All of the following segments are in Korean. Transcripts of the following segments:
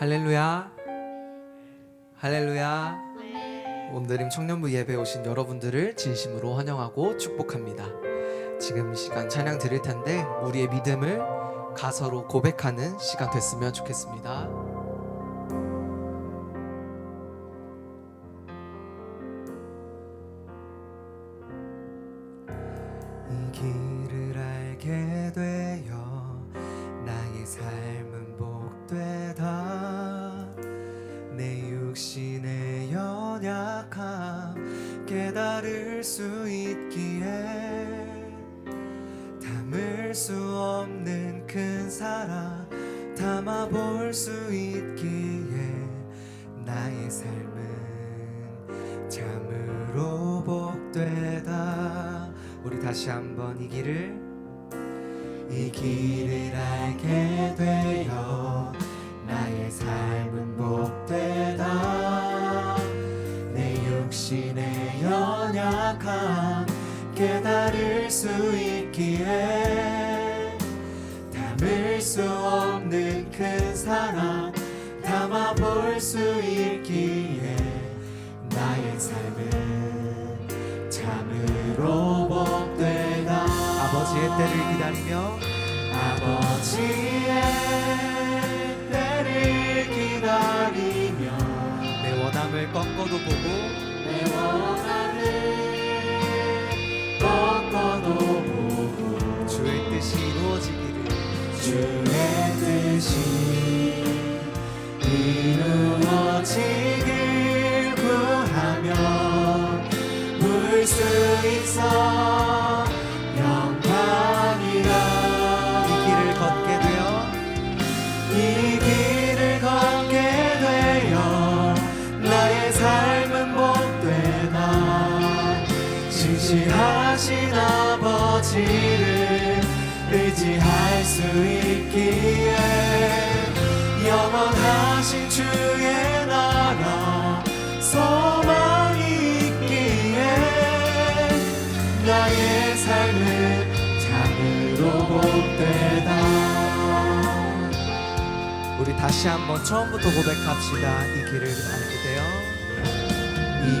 할렐루야. 할렐루야. 오늘임 청년부 예배 오신 여러분들을 진심으로 환영하고 축복합니다. 지금 이 시간 찬양 드릴 텐데 우리의 믿음을 가사로 고백하는 시간 됐으면 좋겠습니다. 수 없는 큰 사랑 담아볼 수 있기에 나의 삶은 참으로 복되다. 우리 다시 한번 이 길을 이 길을 알게 되어 나의 삶 기다리며 아버지의 때를 기다리며 내 원함을 꺾어도 보고 내 원함을 꺾어도 보고 주의 뜻이 이루어지기를 주의 뜻이 신실하신 아버지를 의지할 수 있기에 영원하신 주의 나라 소망이 있기에 나의 삶은 참으로 복되다. 우리 다시 한번 처음부터 고백합시다. 이 길을 알게 되어 이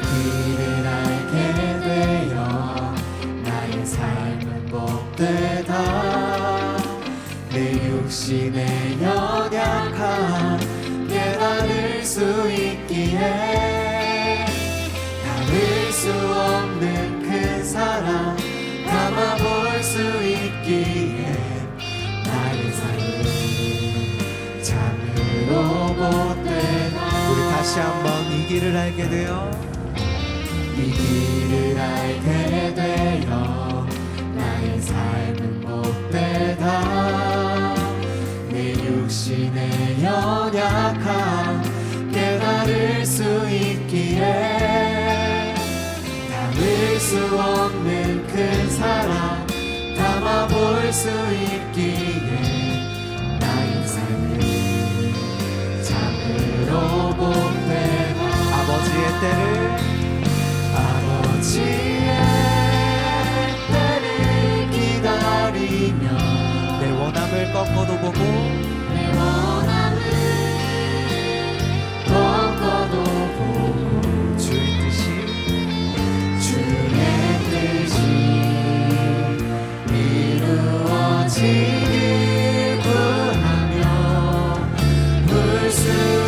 길을 알게 되어 나의 삶은 복되다. 내 육신의 연약함 깨달을 수 있기에 담을 수 없는 큰 사랑 담아볼 수 있기에 나의 삶은 참으로 복되다. 우리 다시 한번 이 길을 알게 되어 이 길을 알게 되어 나의 삶은 복되다. 내 육신의 연약함 깨달을 수 있기에 담을 수 없는 큰 사랑 담아볼 수 있기에 나의 삶은 참으로 복되다 아버지의 때를 아버지의 때를 기다리며 내 원함을 꺾어도 보고 내 원함을 꺾어도 보고 주의 뜻이 주의 뜻이 이루어지길 구하며 볼수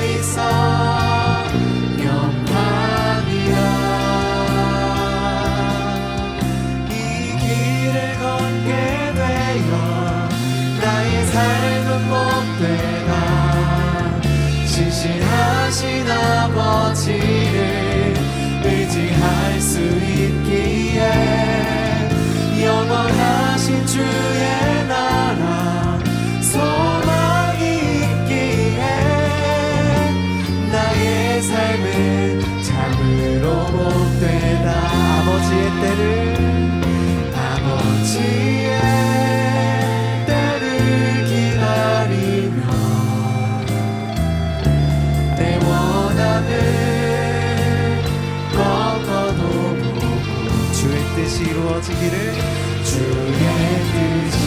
뜻이 이루어지기를 주의 뜻이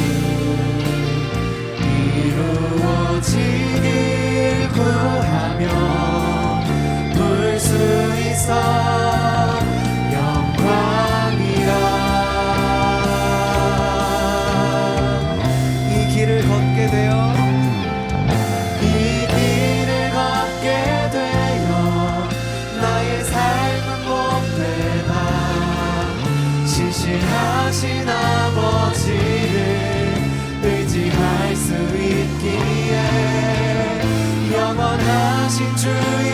이루어지길 구하며 볼 수 있어 있기에 영원하신 주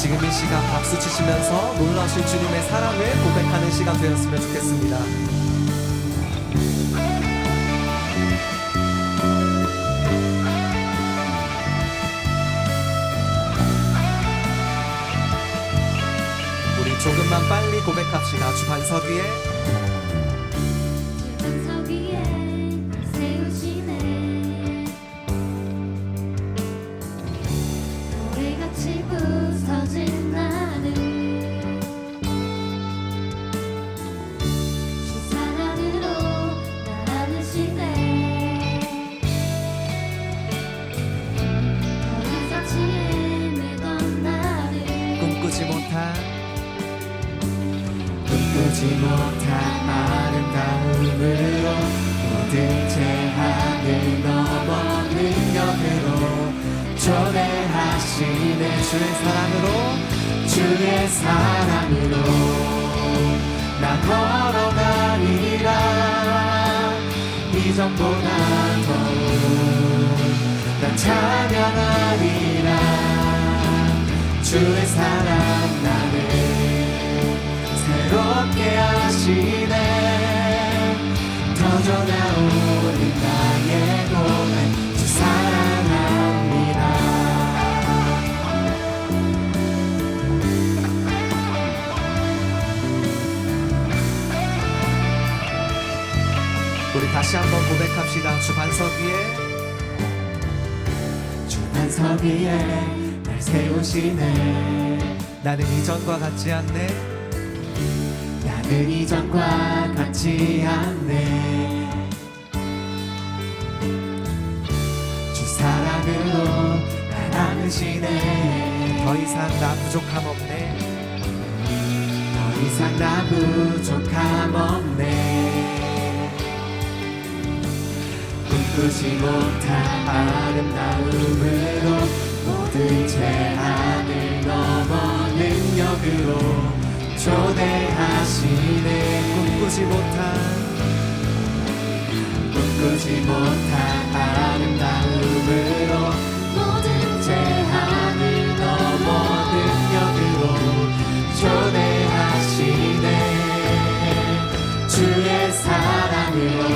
지금 이 시간 박수 치시면서 놀라우신 주님의 사랑을 고백하는 시간 되었으면 좋겠습니다. 우리 조금만 빨리 고백합시다. 주 반석 위에 꿈꾸지 못한 아름다움으로 모든 제한을 넘어 능력으로 초대하시네 주의 사랑으로 주의 사랑으로 나 걸어가리라. 이전보다 난 찬양하리라. 주의 사랑 새롭게 하시네. 터져나오는 나의 고백 주 사랑합니다. 우리 다시 한번 고백합시다. 주 반석 위에. 주 반석 위에 날 세우시네. 나는 이전과 같지 않네 나는 이전과 같지 않네. 주 사랑으로 날 안으시네. 더 이상 나 부족함 없네. 더 이상 나 부족함 없네. 꿈꾸지 못한 아름다움으로 모든 제한을 넘어 능력으로 초대하시네. 꿈꾸지 못한 꿈꾸지 못한 아름다움으로 모든 제한을 넘어 능력으로 초대하시네. 주의 사랑으로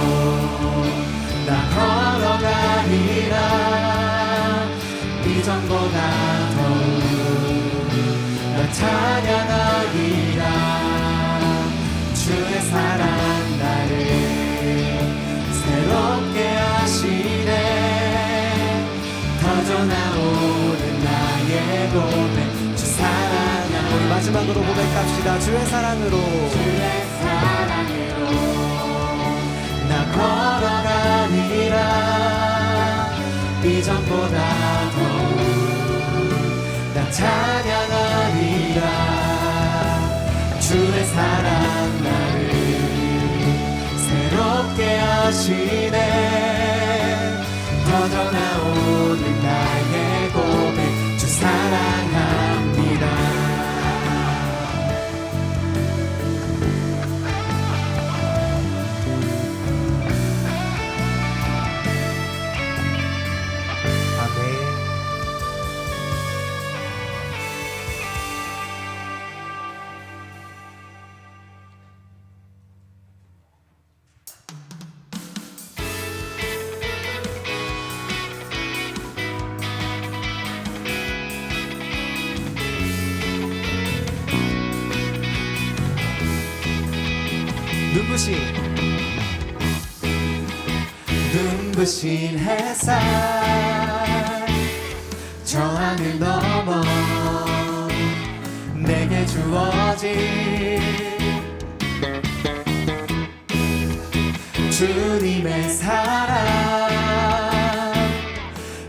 나 걸어가리라. 이전보다 더욱 나 찬양하리라 주의 사랑 나를 새롭게 하시네. 터져나오는 나의 고백 주 사랑하 우리 마지막으로 고백합시다. 주의 사랑으로. 주의 사랑으로 나 걸어가리라. 이전보다 더욱 나 찬양하리라. 주의 사랑 하시네. 터져나 눈부신. 눈부신 햇살. 저 하늘 넘어 내게 주어진 주님의 사랑.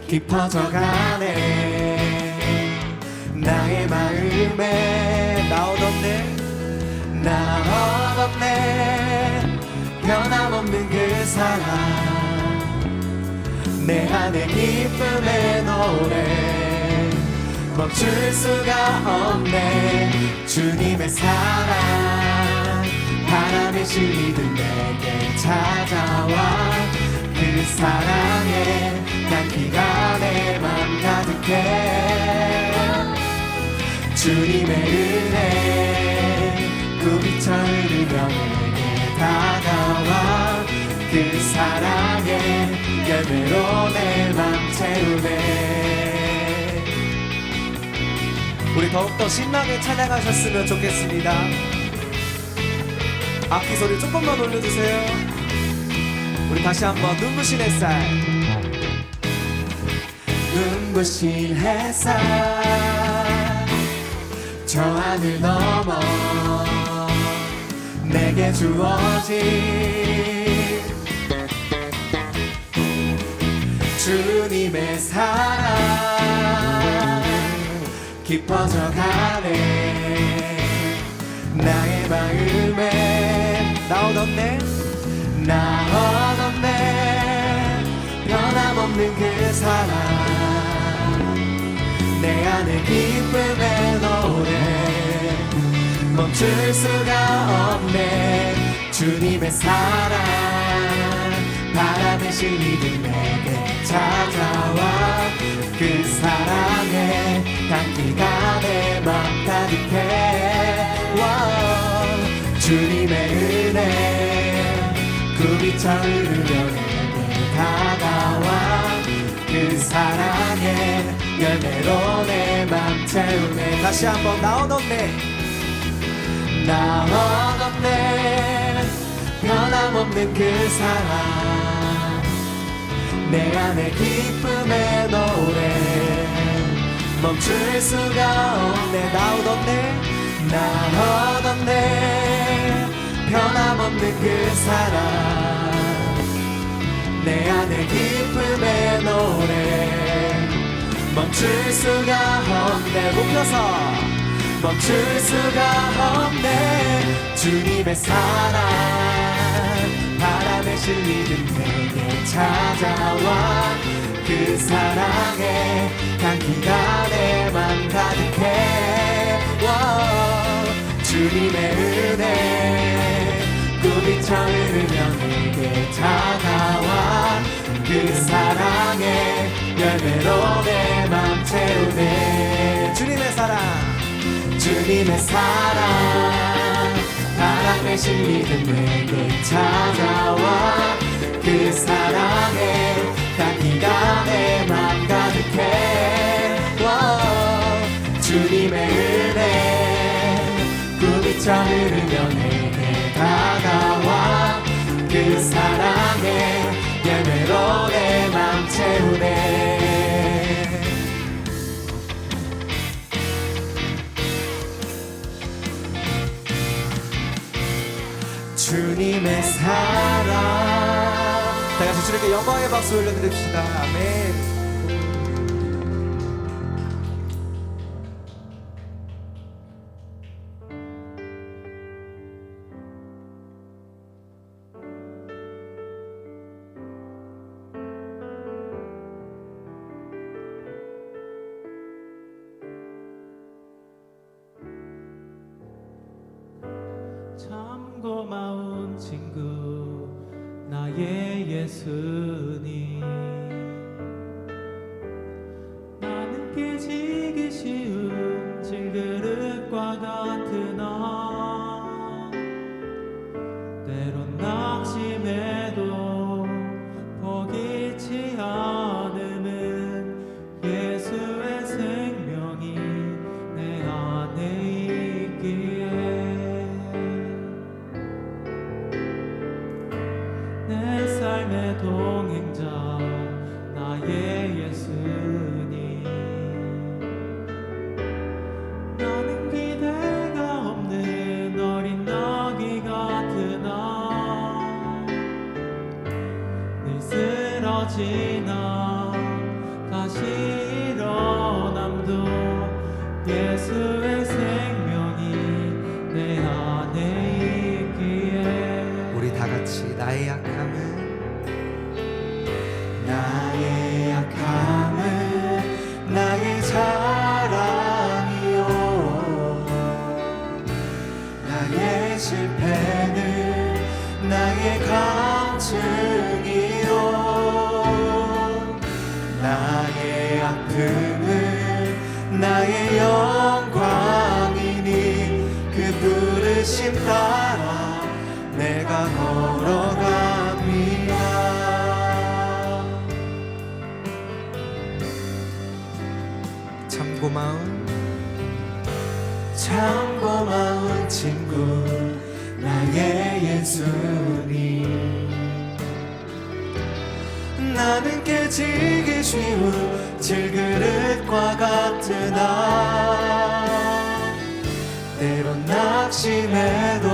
깊어져 가네. 나의 마음에 나오던데 나오던데 변함없는 그 사랑. 내 안에 기쁨의 노래. 멈출 수가 없네. 주님의 사랑. 바람에 실리듯 내게 찾아와. 그 사랑에 향기가 내맘 가득해. 주님의 은혜 흐르며 내게 다가와 그 사랑의 열매로 내 맘 채우네. 우리 더욱더 신나게 찬양하셨으면 좋겠습니다. 악기 소리 조금만 올려주세요. 우리 다시 한번 눈부신 햇살. 눈부신 햇살. 저 하늘 넘어 내게 주어진 주님의 사랑 깊어져 가네. 나의 마음에 나오던데 나오던데. 변함없는 그 사랑 내 안에 기쁨의 노래 멈출 수가 없네. 주님의 사랑 바람에 실리듯 내게 찾아와. 그 사랑의 향기가 내맘 가득해. 와, 주님의 은혜 굽이쳐 흐르며 내게 다가와. 그 사랑의 열매로 내 맘 채우네 다시 한번 나오던데 나오던데 변함없는 그 사랑. 내 안에 기쁨의 노래 멈출 수가 없네. 나오던데 나오던데 변함없는 그 사랑. 내 안에 기쁨의 노래 멈출 수가 없네. 높여서 멈출 수가 없네. 주님의 사랑 바람에 실리듯 내게 찾아와. 그 사랑에 향기가 내맘 가득해. 와, 주님의 은혜 굽이쳐 흐르며 내게 다가와. 그 사랑의 열매로 내 맘 채우네. 주님의 사랑 주님의 사랑. 바람에 실리듯 내게 찾아와. 그 사랑의 향기가 내맘 가득해. 와, 주님의 은혜. 굽이쳐 흐르며 내게 다가와. 그 사랑의 열매로 내 맘 채우네 주님의 사랑. 다 같이 주님께 영광의 박수 올려드립시다. 아멘 고마운 친구 나의 예수 안에 있기에 우리 다 같이 나의 약함은 나의 고마운 참 고마운 친구 나의 예수님. 나는 깨지기 쉬운 질그릇과 같으나 때론 낙심해도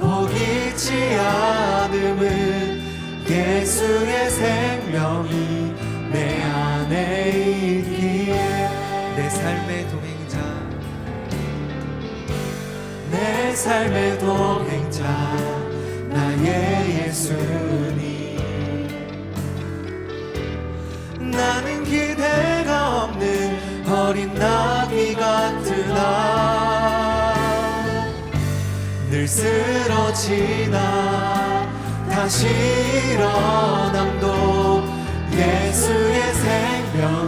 포기치 않음은 예수의 생명이 내 안에 있기에 내 삶의 동행자. 내 삶의 동행자. 나의 예수님. 나는 기대가 없는 어린 나비 같으나 늘 쓰러지나 다시 일어남도 예수의 생명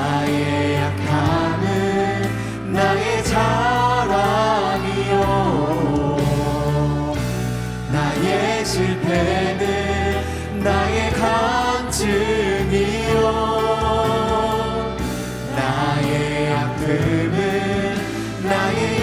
나의 약함은 나의 자랑이요. 나의 실패는 나의 간증이요. 나의 아픔은 나의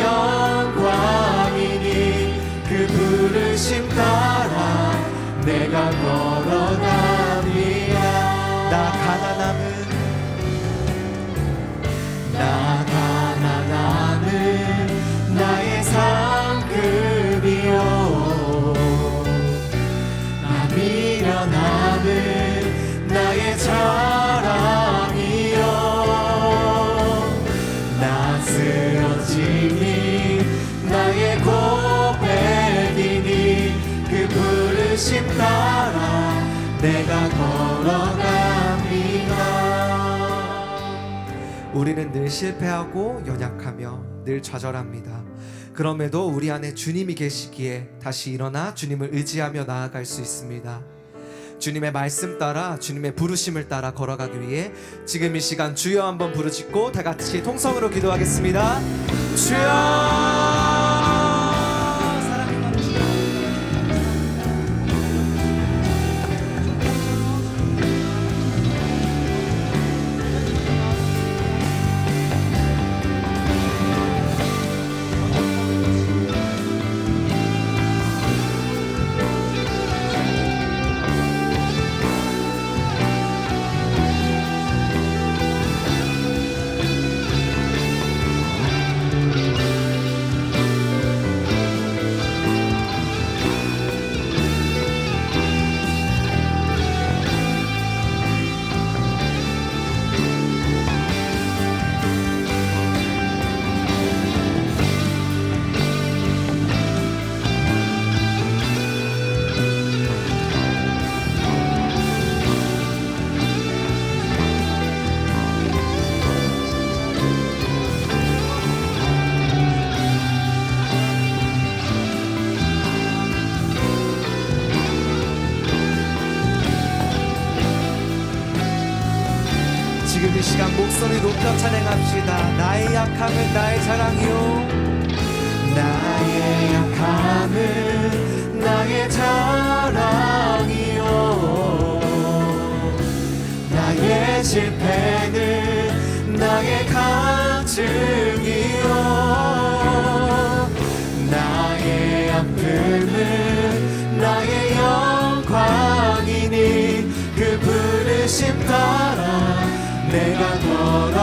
우리는 늘 실패하고 연약하며 늘 좌절합니다. 그럼에도 우리 안에 주님이 계시기에 다시 일어나 주님을 의지하며 나아갈 수 있습니다. 주님의 말씀 따라 주님의 부르심을 따라 걸어가기 위해 지금 이 시간 주여 한번 부르짖고 다 같이 통성으로 기도하겠습니다. 주여 목소리 높여 찬양합시다. 나의 약함은 나의 자랑이요. 나의 약함은 나의 자랑이요 나의 실패는 나의 간증이요 나의 아픔은 나의 영광이니 그 부르심 따라 내가 걸어